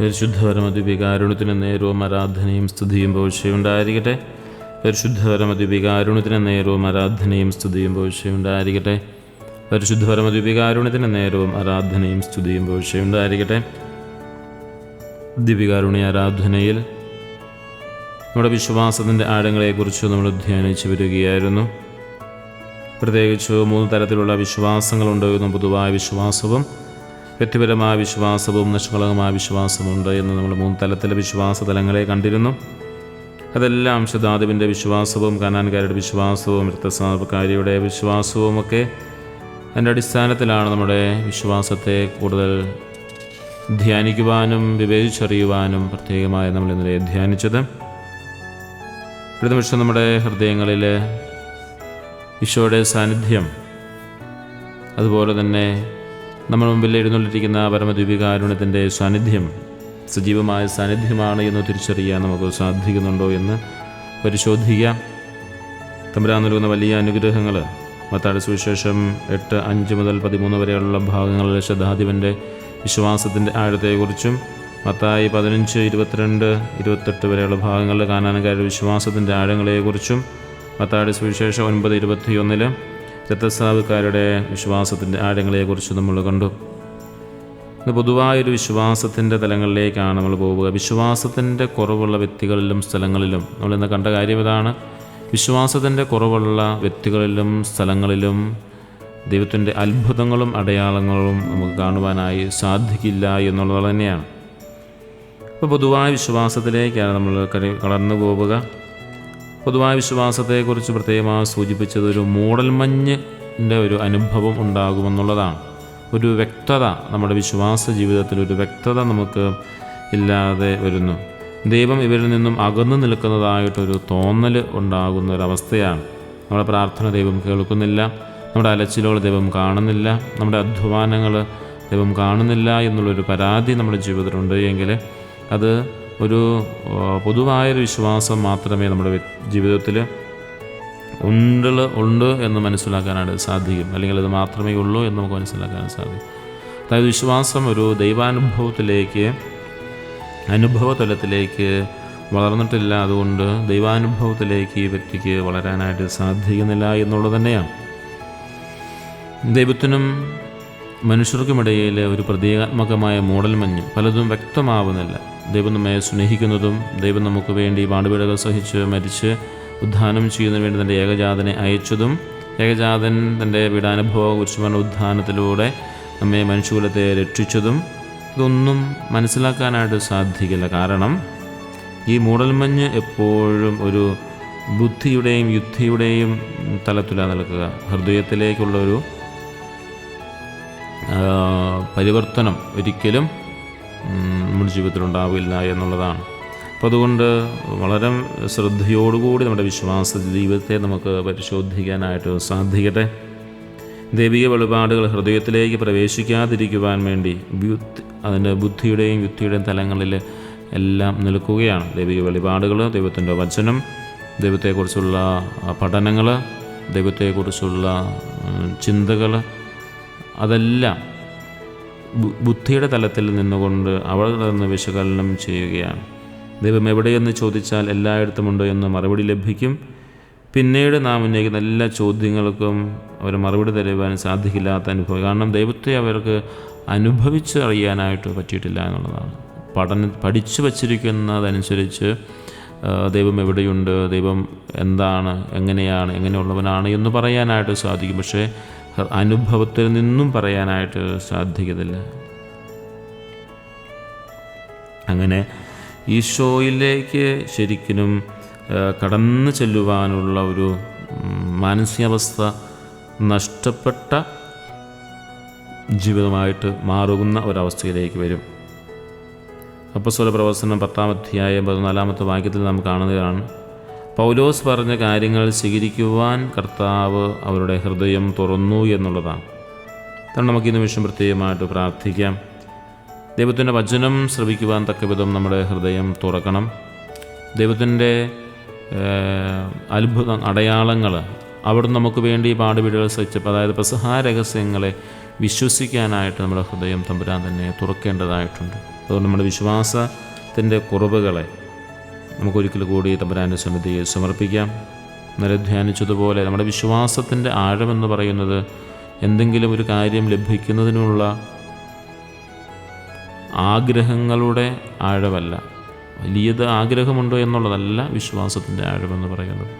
പരിശുദ്ധപരമദ്വികാരുണ്യത്തിന് നേരവും ആരാധനയും സ്തുതിയും പോഴ്ചയുണ്ടായിരിക്കട്ടെ. പരിശുദ്ധപരമദ്വികാരുണ്യത്തിന് നേരവും ആരാധനയും സ്തുതിയും പോഴ്ചയുണ്ടായിരിക്കട്ടെ. പരിശുദ്ധപരമദ്വികാരുണ്യത്തിന് നേരവും ആരാധനയും സ്തുതിയും പോഴ്ചയുണ്ടായിരിക്കട്ടെ. ദിവികാരുണ്യ ആരാധനയിൽ നമ്മുടെ വിശ്വാസത്തിന്റെ ആഴങ്ങളെക്കുറിച്ച് നമ്മൾ ധ്യാനിച്ചു വരികയായിരുന്നു. പ്രത്യേകിച്ച് മൂന്ന് തരത്തിലുള്ള വിശ്വാസങ്ങളുണ്ട് എന്നും പൊതുവായ വിശ്വാസവും വ്യക്തിപരമായ വിശ്വാസവും നിഷ്കളങ്കമായ വിശ്വാസമുണ്ട് എന്ന് നമ്മൾ മൂന്ന് തലത്തിലെ വിശ്വാസ തലങ്ങളെ കണ്ടിരുന്നു. അതെല്ലാം ശതാദിവിന്റെ വിശ്വാസവും കനാൻകാരുടെ വിശ്വാസവും രക്തസാപക്കാരിയുടെ വിശ്വാസവും ഒക്കെ അതിന്റെ അടിസ്ഥാനത്തിലാണ് നമ്മുടെ വിശ്വാസത്തെ കൂടുതൽ ധ്യാനിക്കുവാനും വിവേചിച്ചറിയുവാനും പ്രത്യേകമായി നമ്മൾ ഇന്നലെ ധ്യാനിച്ചത്. നിമിഷം നമ്മുടെ ഹൃദയങ്ങളിൽ ഈശോയുടെ സാന്നിധ്യം അതുപോലെ തന്നെ നമ്മൾ മുമ്പിൽ എഴുന്നള്ളിരിക്കുന്ന പരമദ്വീപികാരുണ്യത്തിന്റെ സാന്നിധ്യം സജീവമായ സാന്നിധ്യമാണ് എന്ന് തിരിച്ചറിയാൻ നമുക്ക് സാധിക്കുന്നുണ്ടോ എന്ന് പരിശോധിക്കാം. തമ്പുരാൻ നൽകുന്ന വലിയ അനുഗ്രഹങ്ങൾ മത്താട് സുവിശേഷം എട്ട് അഞ്ച് മുതൽ പതിമൂന്ന് വരെയുള്ള ഭാഗങ്ങളിൽ ശതാധിപന്റെ വിശ്വാസത്തിന്റെ ആഴത്തെക്കുറിച്ചും മത്തായി പതിനഞ്ച് ഇരുപത്തിരണ്ട് ഇരുപത്തെട്ട് വരെയുള്ള ഭാഗങ്ങളിൽ കാനാനക്കാരുടെ വിശ്വാസത്തിന്റെ ആഴങ്ങളെക്കുറിച്ചും മത്താട് സുവിശേഷം ഒൻപത് ഇരുപത്തിയൊന്നിൽ രക്തസ്രാവക്കാരുടെ വിശ്വാസത്തിന്റെ ആഴങ്ങളെക്കുറിച്ച് നമ്മൾ കണ്ടു. ഇത് പൊതുവായൊരു വിശ്വാസത്തിന്റെ തലങ്ങളിലേക്കാണ് നമ്മൾ പോവുക. വിശ്വാസത്തിന്റെ കുറവുള്ള വ്യക്തികളിലും സ്ഥലങ്ങളിലും നമ്മൾ ഇന്ന് കണ്ട കാര്യം ഇതാണ്. വിശ്വാസത്തിന്റെ കുറവുള്ള വ്യക്തികളിലും സ്ഥലങ്ങളിലും ദൈവത്തിന്റെ അത്ഭുതങ്ങളും അടയാളങ്ങളും നമുക്ക് കാണുവാനായി സാധിക്കില്ല എന്നുള്ളത് തന്നെയാണ്. അപ്പോൾ പൊതുവായ വിശ്വാസത്തിലേക്കാണ് നമ്മൾ കടന്നു പോവുക. പൊതുവായ വിശ്വാസത്തെക്കുറിച്ച് പ്രത്യേകമായി സൂചിപ്പിച്ചത് ഒരു മൂടൽമഞ്ഞിന്റെ ഒരു അനുഭവം ഉണ്ടാകുമെന്നുള്ളതാണ്. ഒരു വ്യക്തത നമ്മുടെ വിശ്വാസ ജീവിതത്തിൽ ഒരു വ്യക്തത നമുക്ക് ഇല്ലാതെ വരുന്നു. ദൈവം ഇവരിൽ നിന്നും അകന്നു നിൽക്കുന്നതായിട്ടൊരു തോന്നൽ ഉണ്ടാകുന്ന ഒരവസ്ഥയാണ് നമ്മുടെ പ്രാർത്ഥന ദൈവം കേൾക്കുന്നില്ല. നമ്മുടെ അലച്ചിലുകൾ ദൈവം കാണുന്നില്ല. നമ്മുടെ അധ്വാനങ്ങൾ ദൈവം കാണുന്നില്ല എന്നുള്ളൊരു പരാതി നമ്മുടെ ജീവിതത്തിലുണ്ട് എങ്കിൽ അത് ഒരു പൊതുവായൊരു വിശ്വാസം മാത്രമേ നമ്മുടെ ജീവിതത്തിൽ ഉണ്ട് ഉണ്ട് എന്ന് മനസ്സിലാക്കാനായിട്ട് സാധിക്കും. അല്ലെങ്കിൽ അത് മാത്രമേ ഉള്ളൂ എന്ന് നമുക്ക് മനസ്സിലാക്കാൻ സാധിക്കും. അതായത് വിശ്വാസം ഒരു ദൈവാനുഭവത്തിലേക്ക് അനുഭവ തലത്തിലേക്ക് വളർന്നിട്ടില്ല അതുകൊണ്ട് ദൈവാനുഭവത്തിലേക്ക് ഈ വ്യക്തിക്ക് വളരാനായിട്ട് സാധിക്കുന്നില്ല എന്നുള്ളത് തന്നെയാണ്. ദൈവത്തിനും മനുഷ്യർക്കുമിടയിൽ ഒരു പ്രതീകാത്മകമായ മൂടൽമഞ്ഞ് പലതും വ്യക്തമാവുന്നില്ല. ദൈവം നമ്മെ സ്നേഹിക്കുന്നതും ദൈവം നമുക്ക് വേണ്ടി പാടുപീടുകൾ സഹിച്ച് മരിച്ച് ഉദ്ധാനം ചെയ്യുന്നതിന് വേണ്ടി തന്റെ ഏകജാതനെ അയച്ചതും ഏകജാതൻ തന്റെ പീഡാനുഭവ കുരിശുമരണ ഉദ്ധാനത്തിലൂടെ നമ്മെ മനുഷ്യകുലത്തെ രക്ഷിച്ചതും ഇതൊന്നും മനസ്സിലാക്കാനായിട്ട് സാധിക്കില്ല. കാരണം ഈ മൂടൽമഞ്ഞ് എപ്പോഴും ഒരു ബുദ്ധിയുടെയും യുദ്ധിയുടെയും തലത്തിലാണ് നിൽക്കുക. ഹൃദയത്തിലേക്കുള്ളൊരു പരിവർത്തനം ഒരിക്കലും നമ്മുടെ ജീവിതത്തിൽ ഉണ്ടാവില്ല എന്നുള്ളതാണ്. അപ്പോൾ അതുകൊണ്ട് വളരെ ശ്രദ്ധയോടുകൂടി നമ്മുടെ വിശ്വാസ ജീവിതത്തെ നമുക്ക് പരിശോധിക്കാനായിട്ട് സാധിക്കട്ടെ. ദൈവിക വെളിപാടുകൾ ഹൃദയത്തിലേക്ക് പ്രവേശിക്കാതിരിക്കുവാൻ വേണ്ടി ബുദ്ധി അതിന്റെ ബുദ്ധിയുടെയും യുക്തിയുടെയും തലങ്ങളിൽ എല്ലാം നിൽക്കുകയാണ്. ദൈവിക വെളിപാടുകൾ ദൈവത്തിന്റെ വചനം ദൈവത്തെക്കുറിച്ചുള്ള പഠനങ്ങൾ ദൈവത്തെക്കുറിച്ചുള്ള ചിന്തകൾ അതെല്ലാം ബുദ്ധിയുടെ തലത്തിൽ നിന്നുകൊണ്ട് അവൾ നിന്ന് വിശകലനം ചെയ്യുകയാണ്. ദൈവം എവിടെയെന്ന് ചോദിച്ചാൽ എല്ലായിടത്തുമുണ്ട് എന്ന് മറുപടി ലഭിക്കും. പിന്നീട് നാം ഉന്നയിക്കുന്ന എല്ലാ ചോദ്യങ്ങൾക്കും അവർ മറുപടി തരുവാൻ സാധിക്കില്ലാത്ത അനുഭവം. കാരണം ദൈവത്തെ അവർക്ക് അനുഭവിച്ച് അറിയാനായിട്ട് പറ്റിയിട്ടില്ല എന്നുള്ളതാണ്. പഠന പഠിച്ചു വച്ചിരിക്കുന്നതനുസരിച്ച് ദൈവം എവിടെയുണ്ട്? ദൈവം എന്താണ്? എങ്ങനെയാണ്? എങ്ങനെയുള്ളവനാണ് എന്ന് പറയാനായിട്ട് സാധിക്കും. പക്ഷേ അനുഭവത്തിൽ നിന്നും പറയാനായിട്ട് സാധിക്കത്തില്ല. അങ്ങനെ ഈശോയിലേക്ക് ശരിക്കും കടന്നു ചെല്ലുവാനുള്ള ഒരു മാനസികാവസ്ഥ നഷ്ടപ്പെട്ട ജീവിതമായിട്ട് മാറുന്ന ഒരവസ്ഥയിലേക്ക് വരും. അപ്പസ്വല പ്രവർത്തനം പത്താം അധ്യായം പതിനാലാമത്തെ വാക്യത്തിൽ നാം കാണുന്നതാണ് പൗലോസ് പറഞ്ഞ കാര്യങ്ങൾ സ്വീകരിക്കുവാൻ കർത്താവ് അവരുടെ ഹൃദയം തുറന്നു എന്നുള്ളതാണ്. അതുകൊണ്ട് നമുക്ക് ഈ നിമിഷം പ്രത്യേകമായിട്ട് പ്രാർത്ഥിക്കാം. ദൈവത്തിന്റെ വചനം ശ്രവിക്കുവാൻ തക്കവിധം നമ്മുടെ ഹൃദയം തുറക്കണം. ദൈവത്തിന്റെ അത്ഭുത അടയാളങ്ങൾ അവിടെ നമുക്ക് വേണ്ടി പാടുപീടുകൾ സഹിച്ചപ്പോൾ അതായത് പ്രസഹാ രഹസ്യങ്ങളെ വിശ്വസിക്കാനായിട്ട് നമ്മുടെ ഹൃദയം തമ്പുരാൻ തന്നെ തുറക്കേണ്ടതായിട്ടുണ്ട്. അതുകൊണ്ട് നമ്മുടെ വിശ്വാസത്തിന്റെ കുറവുകളെ നമുക്കൊരിക്കൽ കൂടി തമ്പുരാന്റെ സന്നിധിയെ സമർപ്പിക്കാം. ഇന്നലെ ധ്യാനിച്ചതുപോലെ നമ്മുടെ വിശ്വാസത്തിന്റെ ആഴമെന്ന് പറയുന്നത് എന്തെങ്കിലും ഒരു കാര്യം ലഭിക്കുന്നതിനുള്ള ആഗ്രഹങ്ങളുടെ ആഴമല്ല. വലിയത് ആഗ്രഹമുണ്ടോ എന്നുള്ളതല്ല വിശ്വാസത്തിന്റെ ആഴമെന്ന് പറയുന്നത്.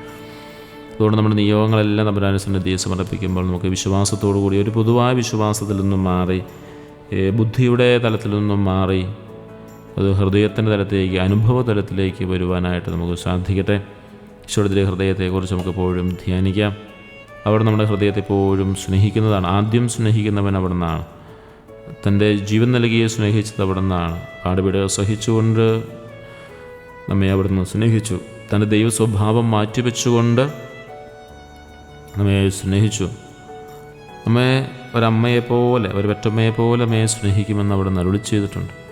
അതുകൊണ്ട് നമ്മുടെ നിയോഗങ്ങളെല്ലാം തമ്പുരാന്റെ സന്നിധിയെ സമർപ്പിക്കുമ്പോൾ നമുക്ക് വിശ്വാസത്തോടു കൂടി ഒരു പൊതുവായ വിശ്വാസത്തിൽ നിന്നും മാറി ബുദ്ധിയുടെ തലത്തിൽ നിന്നും മാറി അത് ഹൃദയത്തിന്റെ തലത്തിലേക്ക് അനുഭവ തലത്തിലേക്ക് വരുവാനായിട്ട് നമുക്ക് സാധിക്കട്ടെ. ഈശ്വരത്തിലെ ഹൃദയത്തെക്കുറിച്ച് നമുക്ക് എപ്പോഴും ധ്യാനിക്കാം. അവിടെ നമ്മുടെ ഹൃദയത്തെ എപ്പോഴും സ്നേഹിക്കുന്നതാണ്. ആദ്യം സ്നേഹിക്കുന്നവൻ അവിടെ നിന്നാണ് തന്റെ ജീവൻ നൽകിയെ സ്നേഹിച്ചത് അവിടെ നിന്നാണ് പാടുപിട സഹിച്ചുകൊണ്ട് നമ്മെ അവിടെ നിന്ന് സ്നേഹിച്ചു. തന്റെ ദൈവ സ്വഭാവം മാറ്റിവെച്ചുകൊണ്ട് നമ്മെ സ്നേഹിച്ചു. നമ്മെ ഒരമ്മയെപ്പോലെ ഒരു പെറ്റമ്മയെപ്പോലെ അമ്മയെ സ്നേഹിക്കുമെന്ന് അവിടെ നരുളി ചെയ്തിട്ടുണ്ട്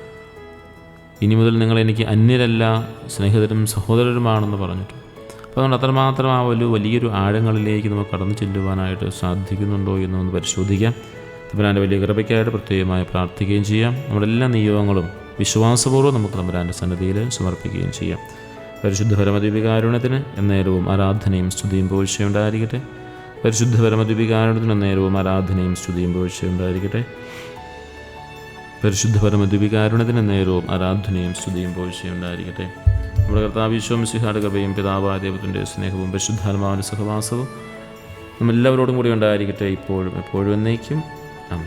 ഇനി മുതൽ നിങ്ങൾ എനിക്ക് അന്യരല്ല സ്നേഹിതരും സഹോദരരുമാണെന്ന് പറഞ്ഞിട്ട് അപ്പോൾ അതുകൊണ്ട് അത്രമാത്രം ആ ഒരു വലിയൊരു ആഴങ്ങളിലേക്ക് നമുക്ക് കടന്നു ചെല്ലുവാനായിട്ട് സാധിക്കുന്നുണ്ടോ എന്ന് ഒന്ന് പരിശോധിക്കാം. തമ്പുരാന്റെ വലിയ കൃപയ്ക്കായിട്ട് പ്രത്യേകമായി പ്രാർത്ഥിക്കുകയും ചെയ്യാം. നമ്മുടെ എല്ലാ നിയോഗങ്ങളും വിശ്വാസപൂർവം നമുക്ക് തമ്പുരാന്റെ സന്നദ്ധിയിൽ സമർപ്പിക്കുകയും ചെയ്യാം. പരിശുദ്ധ പരമദീപികാരുണ്യത്തിന് എന്നേരവും ആരാധനയും സ്തുതിയും പോഴ്ചയുണ്ടായിരിക്കട്ടെ പരിശുദ്ധ പരമദീപികാരുണ്യത്തിന് എന്നേരവും ആരാധനയും സ്തുതിയും പോഴ്ചയുണ്ടായിരിക്കട്ടെ പരിശുദ്ധ പരമദ്വികാരുണത്തിന് നേരവും ആരാധനയും സ്തുതിയും പോഴ്ചയുണ്ടായിരിക്കട്ടെ നമ്മുടെ കർത്താവിശ്വം സിഹാട് കൃപയും പിതാവായ ദൈവത്തിന്റെ സ്നേഹവും പരിശുദ്ധാത്മാവിന്റെ സഹവാസവും നമ്മെല്ലാവരോടും കൂടി ഉണ്ടായിരിക്കട്ടെ. ഇപ്പോഴും എപ്പോഴും എന്നേക്കും. അമ്മ